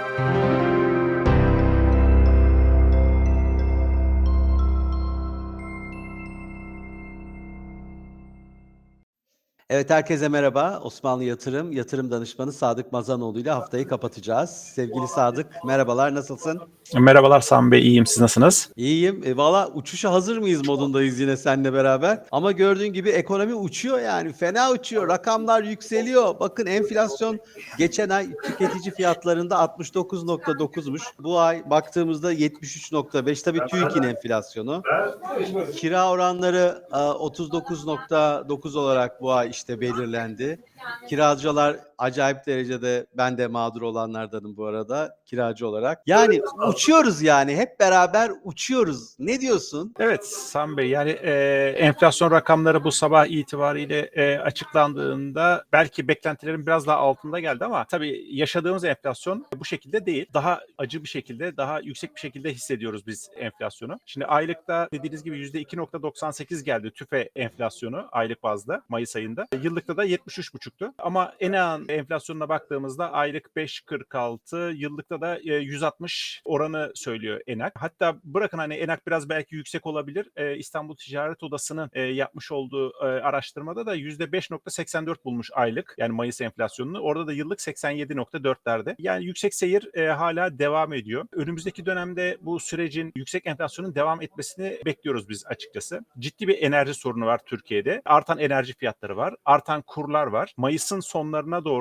Thank you. Evet herkese merhaba. Osmanlı Yatırım, yatırım danışmanı Sadık Mazanoğlu ile haftayı kapatacağız. Sevgili Sadık, merhabalar, nasılsın? Merhabalar Sami Bey, iyiyim. Siz nasılsınız? İyiyim. E, Valla uçuşa hazır mıyız modundayız yine seninle beraber. Ama gördüğün gibi ekonomi uçuyor yani. Fena uçuyor. Rakamlar yükseliyor. Bakın enflasyon geçen ay tüketici fiyatlarında 69.9'muş. Bu ay baktığımızda 73.5. Tabii TÜİK'in enflasyonu. Kira oranları e, 39.9 olarak bu ay işte belirlendi. Kiracılar acayip derecede ben de mağdur olanlardanım bu arada kiracı olarak. Yani uçuyoruz yani hep beraber uçuyoruz. Ne diyorsun? Evet Sami Bey, yani e, enflasyon rakamları bu sabah itibariyle e, açıklandığında belki beklentilerin biraz daha altında geldi ama tabii yaşadığımız enflasyon bu şekilde değil. Daha acı bir şekilde, daha yüksek bir şekilde hissediyoruz biz enflasyonu. Şimdi aylıkta dediğiniz gibi %2.98 geldi tüfe enflasyonu aylık bazda Mayıs ayında. Yıllıkta da 73,5'tu. Ama ENA'nın enflasyonuna baktığımızda aylık 5.46, yıllıkta da e, 160 oranı söylüyor ENAK. Hatta bırakın hani ENAK biraz belki yüksek olabilir. E, İstanbul Ticaret Odası'nın e, yapmış olduğu e, araştırmada da %5.84 bulmuş aylık yani Mayıs enflasyonunu. Orada da yıllık 87.4'lerde. Yani yüksek seyir e, hala devam ediyor. Önümüzdeki dönemde bu sürecin yüksek enflasyonun devam etmesini bekliyoruz biz açıkçası. Ciddi bir enerji sorunu var Türkiye'de. Artan enerji fiyatları var. Artan kurlar var. Mayıs'ın sonlarına doğru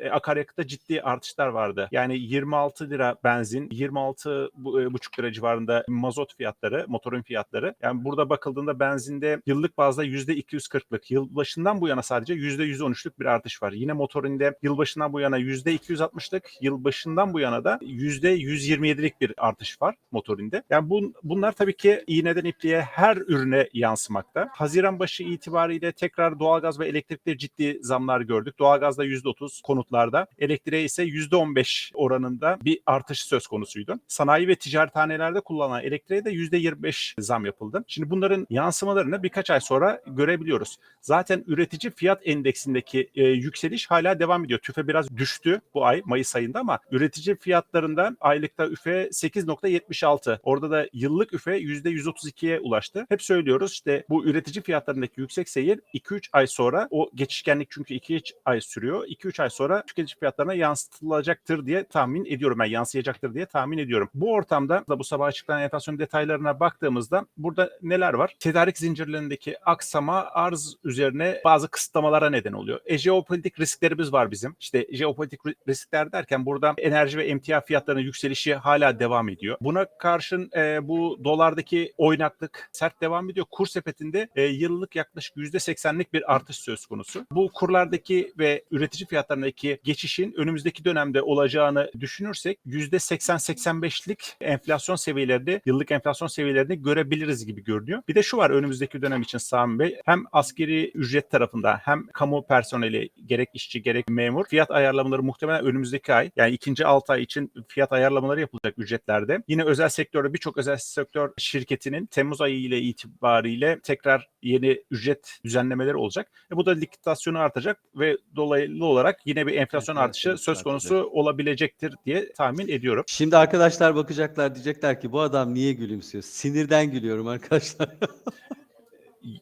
e, akaryakıtta ciddi artışlar vardı. Yani 26 lira benzin, 26 bu- e, buçuk lira civarında mazot fiyatları, motorun fiyatları. Yani burada bakıldığında benzinde yıllık bazda %240'lık, yılbaşından bu yana sadece %113'lük bir artış var. Yine motorinde yılbaşından bu yana %260'lık, yılbaşından bu yana da %127'lik bir artış var motorinde. Yani bun, bunlar tabii ki iğneden ipliğe her ürüne yansımakta. Haziran başı itibariyle tekrar doğalgaz ve elektrikte ciddi zamlar gördük. Doğalgazda %30 konutlarda, elektriğe ise %15 oranında bir artış söz konusuydu. Sanayi ve ticarethanelerde kullanılan elektriğe de %25 zam yapıldı. Şimdi bunların yansımalarını birkaç ay sonra görebiliyoruz. Zaten üretici fiyat endeksindeki e, yükseliş hala devam ediyor. TÜFE biraz düştü bu ay Mayıs ayında ama üretici fiyatlarında aylıkta üfe 8.76. Orada da yıllık üfe %132'ye ulaştı. Hep söylüyoruz işte bu üretici fiyatlarındaki yüksek seyir 2-3 ay sonra o geçişkenlik çünkü 2-3 ay sürüyor. 2-3 ay sonra tüketici fiyatlarına yansıtılacaktır diye tahmin ediyorum ben. Yansıyacaktır diye tahmin ediyorum. Bu ortamda da bu sabah açıklanan enflasyon detaylarına baktığımızda burada neler var? Tedarik zincirlerindeki aksama arz üzerine bazı kısıtlamalara neden oluyor. E, jeopolitik risklerimiz var bizim. İşte jeopolitik ri- riskler derken burada enerji ve emtia fiyatlarının yükselişi hala devam ediyor. Buna karşın e, bu dolardaki oynaklık sert devam ediyor. Kur sepetinde e, yıllık yaklaşık %80'lik bir artış söz konusu. Bu kurlardaki ve üretici fiyatlarındaki geçişin önümüzdeki dönemde olacağını düşünürsek %80-85'lik enflasyon seviyelerinde yıllık enflasyon seviyelerini görebiliriz gibi görünüyor. Bir de şu var önümüzdeki dönem için Sami Bey hem askeri ücret tarafında hem kamu personeli gerek işçi gerek memur fiyat ayarlamaları muhtemelen önümüzdeki ay yani ikinci 6 ay için fiyat ayarlamaları yapılacak ücretlerde. Yine özel sektörde birçok özel sektör şirketinin Temmuz ayı ile itibariyle tekrar yeni ücret düzenlemeleri olacak. E bu da likitasyonu artacak ve dolaylı olarak yine bir enflasyon Evet, artışı evet, söz konusu artacak. olabilecektir diye tahmin ediyorum. Şimdi arkadaşlar bakacaklar diyecekler ki bu adam niye gülümsüyor? Sinirden gülüyorum arkadaşlar.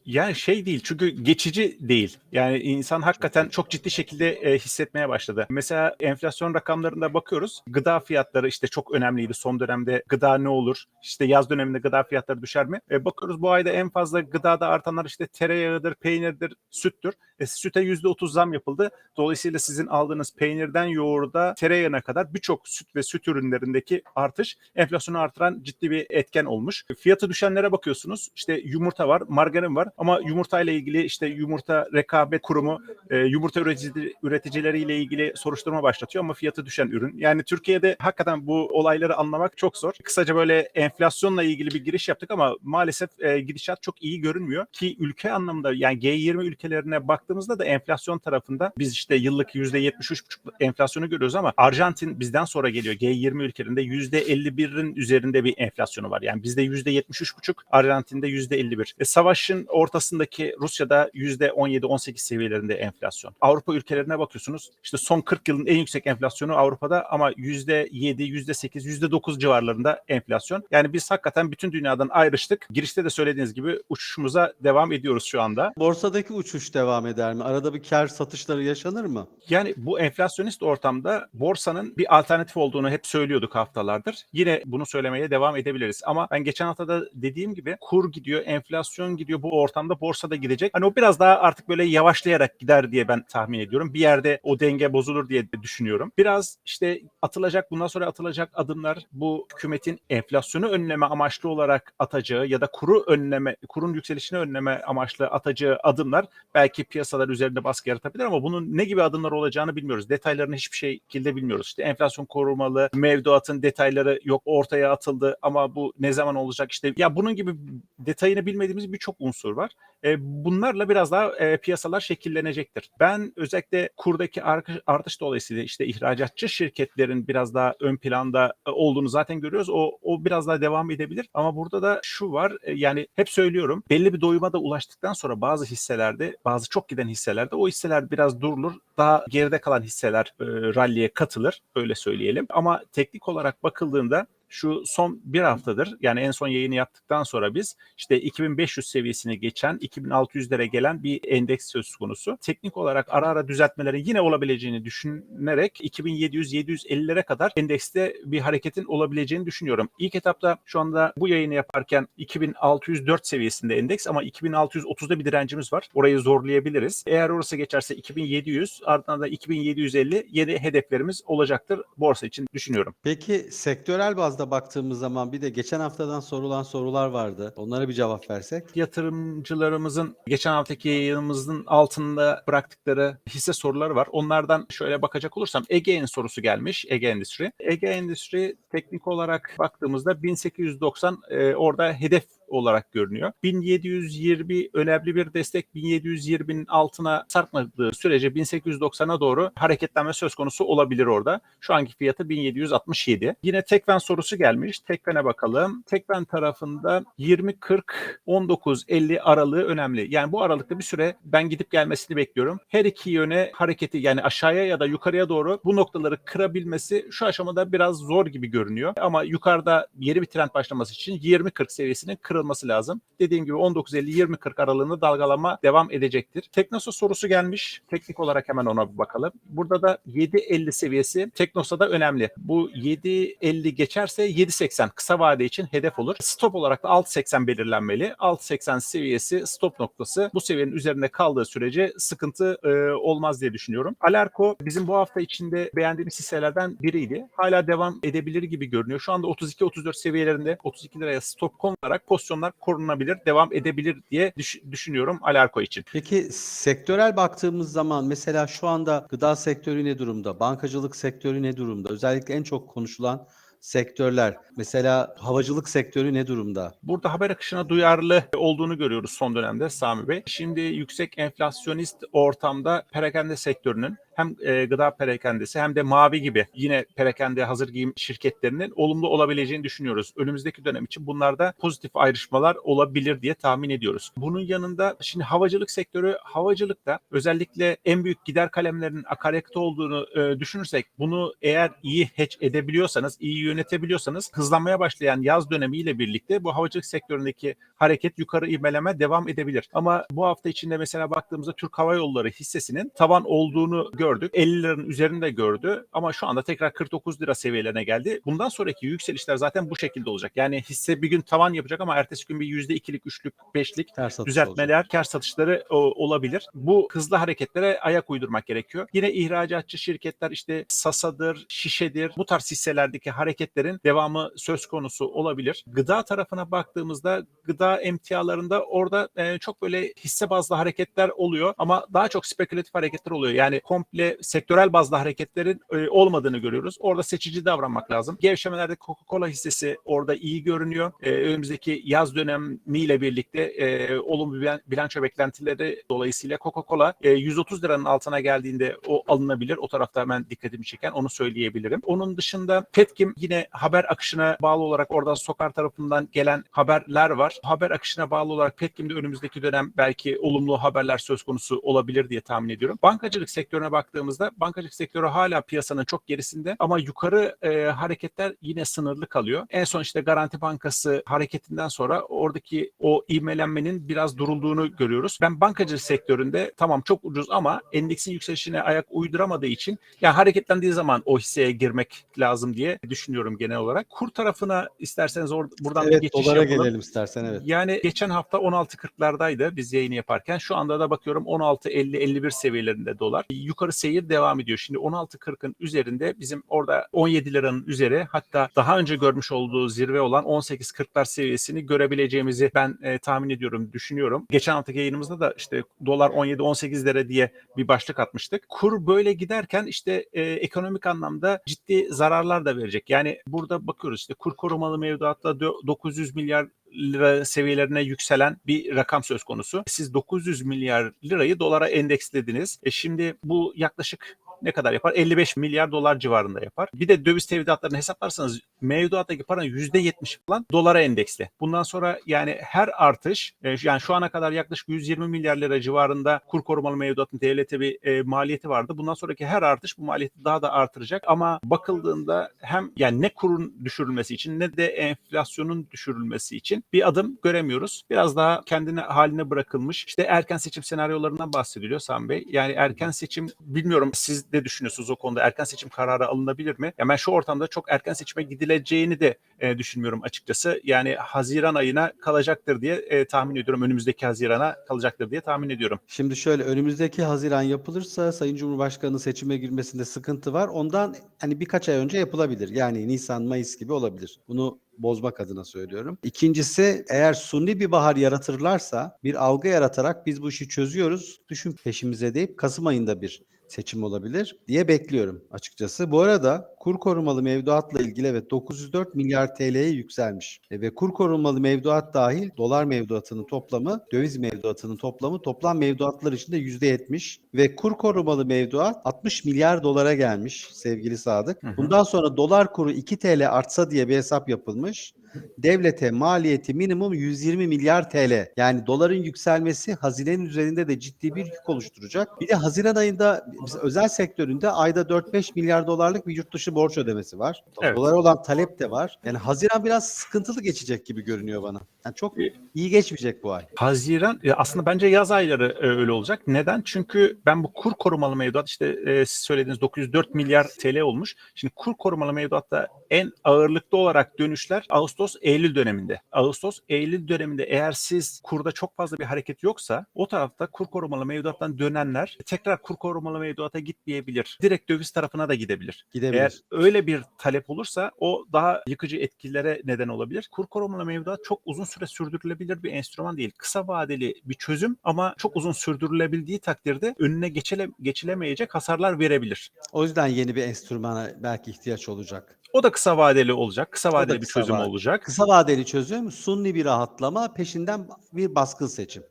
Yani şey değil çünkü geçici değil. Yani insan hakikaten çok ciddi şekilde e, hissetmeye başladı. Mesela enflasyon rakamlarında bakıyoruz. Gıda fiyatları işte çok önemliydi son dönemde. Gıda ne olur? İşte yaz döneminde gıda fiyatları düşer mi? E, bakıyoruz bu ayda en fazla gıdada artanlar işte tereyağıdır, peynirdir, süttür. E, süte %30 zam yapıldı. Dolayısıyla sizin aldığınız peynirden yoğurda tereyağına kadar birçok süt ve süt ürünlerindeki artış enflasyonu artıran ciddi bir etken olmuş. Fiyatı düşenlere bakıyorsunuz. İşte yumurta var, margarin var ama yumurta ile ilgili işte yumurta rekabet kurumu e, yumurta üretici, üreticileriyle ilgili soruşturma başlatıyor ama fiyatı düşen ürün. Yani Türkiye'de hakikaten bu olayları anlamak çok zor. Kısaca böyle enflasyonla ilgili bir giriş yaptık ama maalesef e, gidişat çok iyi görünmüyor ki ülke anlamında yani G20 ülkelerine baktığımızda da enflasyon tarafında biz işte yıllık %73,5 enflasyonu görüyoruz ama Arjantin bizden sonra geliyor. G20 ülkelerinde %51'in üzerinde bir enflasyonu var. Yani bizde %73,5, Arjantin'de %51. E, savaşın ortasındaki Rusya'da %17-18 seviyelerinde enflasyon. Avrupa ülkelerine bakıyorsunuz işte son 40 yılın en yüksek enflasyonu Avrupa'da ama %7, %8, %9 civarlarında enflasyon. Yani biz hakikaten bütün dünyadan ayrıştık. Girişte de söylediğiniz gibi uçuşumuza devam ediyoruz şu anda. Borsadaki uçuş devam eder mi? Arada bir kar satışları yaşanır mı? Yani bu enflasyonist ortamda borsanın bir alternatif olduğunu hep söylüyorduk haftalardır. Yine bunu söylemeye devam edebiliriz. Ama ben geçen hafta da dediğim gibi kur gidiyor, enflasyon gidiyor. Bu ortamda borsa da gidecek. Hani o biraz daha artık böyle yavaşlayarak gider diye ben tahmin ediyorum. Bir yerde o denge bozulur diye düşünüyorum. Biraz işte atılacak, bundan sonra atılacak adımlar bu hükümetin enflasyonu önleme amaçlı olarak atacağı ya da kuru önleme, kurun yükselişini önleme amaçlı atacağı adımlar belki piyasalar üzerinde baskı yaratabilir ama bunun ne gibi adımlar olacağını bilmiyoruz. Detaylarını hiçbir şekilde bilmiyoruz. İşte enflasyon korumalı, mevduatın detayları yok ortaya atıldı ama bu ne zaman olacak işte ya bunun gibi detayını bilmediğimiz birçok unsur var. E, bunlarla biraz daha e, piyasalar şekillenecektir. Ben özellikle kurdaki ar- artış dolayısıyla işte ihracatçı şirketlerin biraz daha ön planda e, olduğunu zaten görüyoruz. O, o biraz daha devam edebilir. Ama burada da şu var e, yani hep söylüyorum belli bir doyuma da ulaştıktan sonra bazı hisselerde bazı çok giden hisselerde o hisseler biraz durulur. Daha geride kalan hisseler e, ralliye katılır öyle söyleyelim. Ama teknik olarak bakıldığında şu son bir haftadır yani en son yayını yaptıktan sonra biz işte 2500 seviyesini geçen 2600'lere gelen bir endeks söz konusu. Teknik olarak ara ara düzeltmelerin yine olabileceğini düşünerek 2700-750'lere kadar endekste bir hareketin olabileceğini düşünüyorum. İlk etapta şu anda bu yayını yaparken 2604 seviyesinde endeks ama 2630'da bir direncimiz var. Orayı zorlayabiliriz. Eğer orası geçerse 2700 ardından da 2750 yeni hedeflerimiz olacaktır borsa için düşünüyorum. Peki sektörel bazda baktığımız zaman bir de geçen haftadan sorulan sorular vardı. Onlara bir cevap versek. yatırımcılarımızın geçen haftaki yayınımızın altında bıraktıkları hisse soruları var. Onlardan şöyle bakacak olursam Ege'nin sorusu gelmiş. Ege Endüstri. Ege Endüstri teknik olarak baktığımızda 1890 e, orada hedef olarak görünüyor. 1720 önemli bir destek 1720'nin altına sarkmadığı sürece 1890'a doğru hareketlenme söz konusu olabilir orada. Şu anki fiyatı 1767. Yine Tekven sorusu gelmiş. Tekven'e bakalım. Tekven tarafında 20-40 19-50 aralığı önemli. Yani bu aralıkta bir süre ben gidip gelmesini bekliyorum. Her iki yöne hareketi yani aşağıya ya da yukarıya doğru bu noktaları kırabilmesi şu aşamada biraz zor gibi görünüyor. Ama yukarıda yeni bir trend başlaması için 20-40 seviyesinin kırılması lazım. Dediğim gibi 19.50-20.40 aralığında dalgalanma devam edecektir. Teknosa sorusu gelmiş. Teknik olarak hemen ona bir bakalım. Burada da 7.50 seviyesi Teknosa'da önemli. Bu 7.50 geçerse 7.80 kısa vade için hedef olur. Stop olarak da 6.80 belirlenmeli. 6.80 seviyesi stop noktası. Bu seviyenin üzerinde kaldığı sürece sıkıntı e, olmaz diye düşünüyorum. Alarko bizim bu hafta içinde beğendiğimiz hisselerden biriydi. Hala devam edebilir gibi görünüyor. Şu anda 32-34 seviyelerinde 32 liraya stop konularak pozisyonlar korunabilir, devam edebilir diye düş- düşünüyorum Alarko için. Peki sektörel baktığımız zaman mesela şu anda gıda sektörü ne durumda? Bankacılık sektörü ne durumda? Özellikle en çok konuşulan sektörler. Mesela havacılık sektörü ne durumda? Burada haber akışına duyarlı olduğunu görüyoruz son dönemde Sami Bey. Şimdi yüksek enflasyonist ortamda perakende sektörünün hem e, gıda perakendesi hem de mavi gibi yine perakende hazır giyim şirketlerinin olumlu olabileceğini düşünüyoruz. Önümüzdeki dönem için bunlarda pozitif ayrışmalar olabilir diye tahmin ediyoruz. Bunun yanında şimdi havacılık sektörü havacılıkta özellikle en büyük gider kalemlerinin akaryakıt olduğunu e, düşünürsek bunu eğer iyi hedge edebiliyorsanız, iyi yönetebiliyorsanız hızlanmaya başlayan yaz dönemiyle birlikte bu havacılık sektöründeki hareket yukarı ivmeleme devam edebilir. Ama bu hafta içinde mesela baktığımızda Türk Hava Yolları hissesinin tavan olduğunu gördük. 50 liranın üzerinde gördü ama şu anda tekrar 49 lira seviyelerine geldi. Bundan sonraki yükselişler zaten bu şekilde olacak. Yani hisse bir gün tavan yapacak ama ertesi gün bir %2'lik, 3'lük, 5'lik Ters satış olacak. düzeltmeler, kar satışları o, olabilir. Bu hızlı hareketlere ayak uydurmak gerekiyor. Yine ihracatçı şirketler işte Sasa'dır, Şişe'dir bu tarz hisselerdeki hareketlerin devamı söz konusu olabilir. Gıda tarafına baktığımızda gıda emtialarında orada e, çok böyle hisse bazlı hareketler oluyor ama daha çok spekülatif hareketler oluyor. Yani komple sektörel bazlı hareketlerin e, olmadığını görüyoruz. Orada seçici davranmak lazım. Gevşemelerde Coca-Cola hissesi orada iyi görünüyor. E, önümüzdeki yaz dönemiyle birlikte e, olumlu bilan- bilanço beklentileri dolayısıyla Coca-Cola e, 130 liranın altına geldiğinde o alınabilir. O tarafta hemen dikkatimi çeken onu söyleyebilirim. Onun dışında Petkim yine haber akışına bağlı olarak oradan sokar tarafından gelen haberler var. Haber akışına bağlı olarak Petkim'de önümüzdeki dönem belki olumlu haberler söz konusu olabilir diye tahmin ediyorum. Bankacılık sektörüne baktığımızda bankacılık sektörü hala piyasanın çok gerisinde ama yukarı e, hareketler yine sınırlı kalıyor. En son işte Garanti Bankası hareketinden sonra oradaki o ivmelenmenin biraz durulduğunu görüyoruz. Ben bankacılık sektöründe tamam çok ucuz ama endeksin yükselişine ayak uyduramadığı için yani hareketlendiği zaman o hisseye girmek lazım diye düşünüyorum genel olarak. Kur tarafına isterseniz or- buradan bir Evet geçiş dolara yapalım. gelelim istersen evet. Yani geçen hafta 16.40'lardaydı biz yayını yaparken. Şu anda da bakıyorum 16.50-51 seviyelerinde dolar. Yukarı seyir devam ediyor. Şimdi 16.40'ın üzerinde bizim orada 17 liranın üzeri hatta daha önce görmüş olduğu zirve olan 18.40'lar seviyesini görebileceğimizi ben e, tahmin ediyorum, düşünüyorum. Geçen haftaki yayınımızda da işte dolar 17-18 lira diye bir başlık atmıştık. Kur böyle giderken işte e, ekonomik anlamda ciddi zararlar da verecek. Yani burada bakıyoruz işte kur korumalı mevduatta dö- 900 milyar lira seviyelerine yükselen bir rakam söz konusu. Siz 900 milyar lirayı dolara endekslediniz. E şimdi bu yaklaşık ne kadar yapar? 55 milyar dolar civarında yapar. Bir de döviz tevdiatlarını hesaplarsanız mevduattaki paranın %70 falan dolara endeksli. Bundan sonra yani her artış e, yani şu ana kadar yaklaşık 120 milyar lira civarında kur korumalı mevduatın devlete bir e, maliyeti vardı. Bundan sonraki her artış bu maliyeti daha da artıracak ama bakıldığında hem yani ne kurun düşürülmesi için ne de enflasyonun düşürülmesi için bir adım göremiyoruz. Biraz daha kendine haline bırakılmış. İşte erken seçim senaryolarından bahsediliyor Sami Bey. Yani erken seçim bilmiyorum siz ne düşünüyorsunuz o konuda? Erken seçim kararı alınabilir mi? Ya ben şu ortamda çok erken seçime gidileceğini de e, düşünmüyorum açıkçası. Yani Haziran ayına kalacaktır diye e, tahmin ediyorum. Önümüzdeki Haziran'a kalacaktır diye tahmin ediyorum. Şimdi şöyle önümüzdeki Haziran yapılırsa Sayın Cumhurbaşkanı seçime girmesinde sıkıntı var. Ondan hani birkaç ay önce yapılabilir. Yani Nisan, Mayıs gibi olabilir. Bunu bozmak adına söylüyorum. İkincisi eğer sunni bir bahar yaratırlarsa bir algı yaratarak biz bu işi çözüyoruz. Düşün peşimize deyip Kasım ayında bir seçim olabilir diye bekliyorum açıkçası. Bu arada kur korumalı mevduatla ilgili evet 904 milyar TL'ye yükselmiş. E, ve kur korumalı mevduat dahil dolar mevduatının toplamı, döviz mevduatının toplamı toplam mevduatlar içinde %70 ve kur korumalı mevduat 60 milyar dolara gelmiş sevgili Sadık. Hı hı. Bundan sonra dolar kuru 2 TL artsa diye bir hesap yapılmış. Devlete maliyeti minimum 120 milyar TL. Yani doların yükselmesi hazinenin üzerinde de ciddi bir yük oluşturacak. Bir de Haziran ayında özel sektöründe ayda 4-5 milyar dolarlık bir yurt dışı borç ödemesi var. Evet. Dolara olan talep de var. Yani Haziran biraz sıkıntılı geçecek gibi görünüyor bana. Yani çok iyi geçmeyecek bu ay. Haziran aslında bence yaz ayları e, öyle olacak. Neden? Çünkü ben bu kur korumalı mevduat işte e, siz söylediğiniz 904 milyar TL olmuş. Şimdi kur korumalı mevduatta en ağırlıklı olarak dönüşler Ağustos Eylül döneminde. Ağustos Eylül döneminde eğer siz kurda çok fazla bir hareket yoksa o tarafta kur korumalı mevduattan dönenler tekrar kur korumalı mevduata gitmeyebilir. Direkt döviz tarafına da gidebilir. Gidebilir. Eğer öyle bir talep olursa o daha yıkıcı etkilere neden olabilir. Kur korumalı mevduat çok uzun süre sürdürülebilir bir enstrüman değil. Kısa vadeli bir çözüm ama çok uzun sürdürülebildiği takdirde önüne geçile, geçilemeyecek hasarlar verebilir. O yüzden yeni bir enstrümana belki ihtiyaç olacak. O da kısa vadeli olacak. Kısa vadeli bir kısa çözüm vade- olacak. Kısa vadeli çözüm, sunni bir rahatlama, peşinden bir baskın seçim.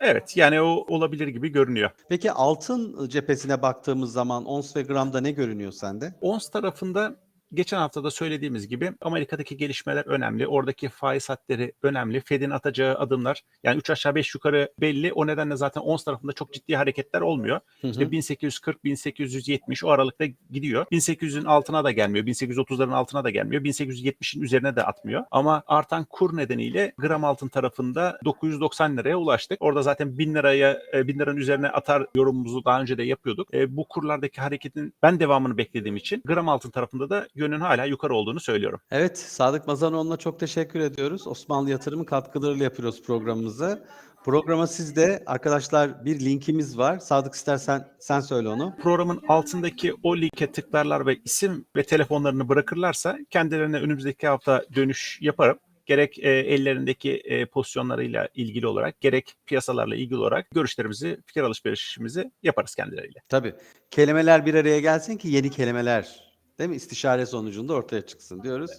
Evet yani o olabilir gibi görünüyor. Peki altın cephesine baktığımız zaman ons ve gramda ne görünüyor sende? ONS tarafında geçen hafta da söylediğimiz gibi Amerika'daki gelişmeler önemli. Oradaki faiz hatları önemli. Fed'in atacağı adımlar yani 3 aşağı 5 yukarı belli. O nedenle zaten ONS tarafında çok ciddi hareketler olmuyor. Hı hı. İşte 1840-1870 o aralıkta gidiyor. 1800'ün altına da gelmiyor. 1830'ların altına da gelmiyor. 1870'in üzerine de atmıyor. Ama artan kur nedeniyle gram altın tarafında 990 liraya ulaştık. Orada zaten 1000 liraya e, 1000 liranın üzerine atar yorumumuzu daha önce de yapıyorduk. E, bu kurlardaki hareketin ben devamını beklediğim için gram altın tarafında da yönün hala yukarı olduğunu söylüyorum. Evet, Sadık Mazanoğlu'na çok teşekkür ediyoruz. Osmanlı Yatırım'ın katkılarıyla yapıyoruz programımızı. Programa sizde arkadaşlar bir linkimiz var. Sadık istersen sen söyle onu. Programın altındaki o linke tıklarlar ve isim ve telefonlarını bırakırlarsa kendilerine önümüzdeki hafta dönüş yaparım. Gerek e, ellerindeki e, pozisyonlarıyla ilgili olarak gerek piyasalarla ilgili olarak görüşlerimizi, fikir alışverişimizi yaparız kendileriyle. Tabii. Kelimeler bir araya gelsin ki yeni kelimeler değil mi? İstişare sonucunda ortaya çıksın diyoruz.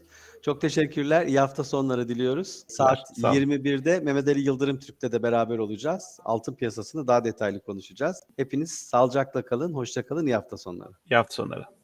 Çok teşekkürler. İyi hafta sonları diliyoruz. Saat Sağ olun. 21'de Mehmet Ali Yıldırım Türk'te de beraber olacağız. Altın piyasasını daha detaylı konuşacağız. Hepiniz sağlıcakla kalın, hoşça kalın. İyi hafta sonları. İyi hafta sonları.